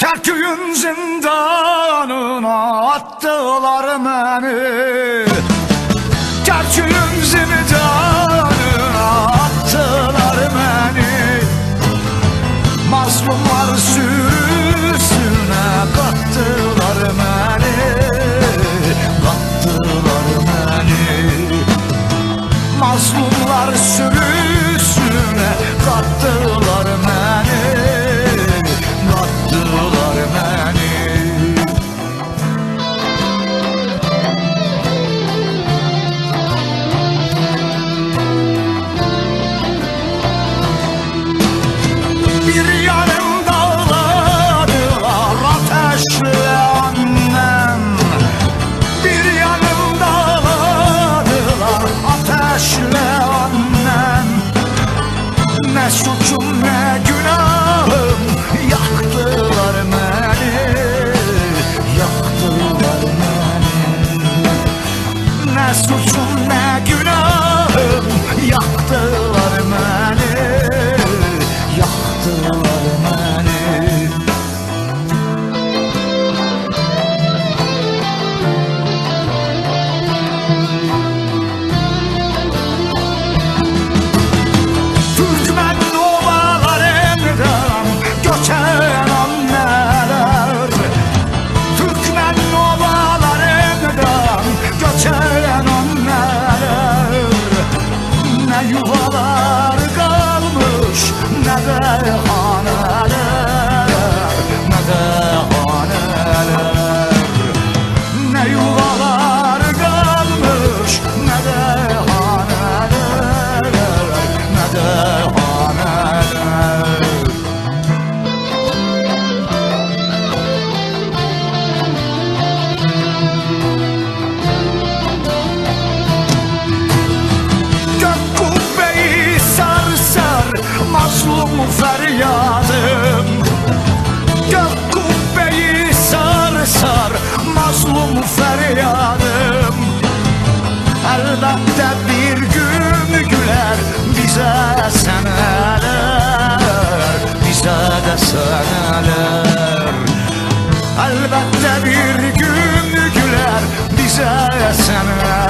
Kerkük'ün zindanına attılar beni. Kerkük'ün zindanına attılar beni. Mazlumlar sürüsüne kattılar beni. Kattılar beni. Mazlumlar sürüsüne Yuvalar kalmış ne de haneler mazlum feryadım Gök kubbeyi sarsar mazlum feryadım Elbette bir gün güler bize seneler Bize de seneler. Elbette bir gün güler bize seneler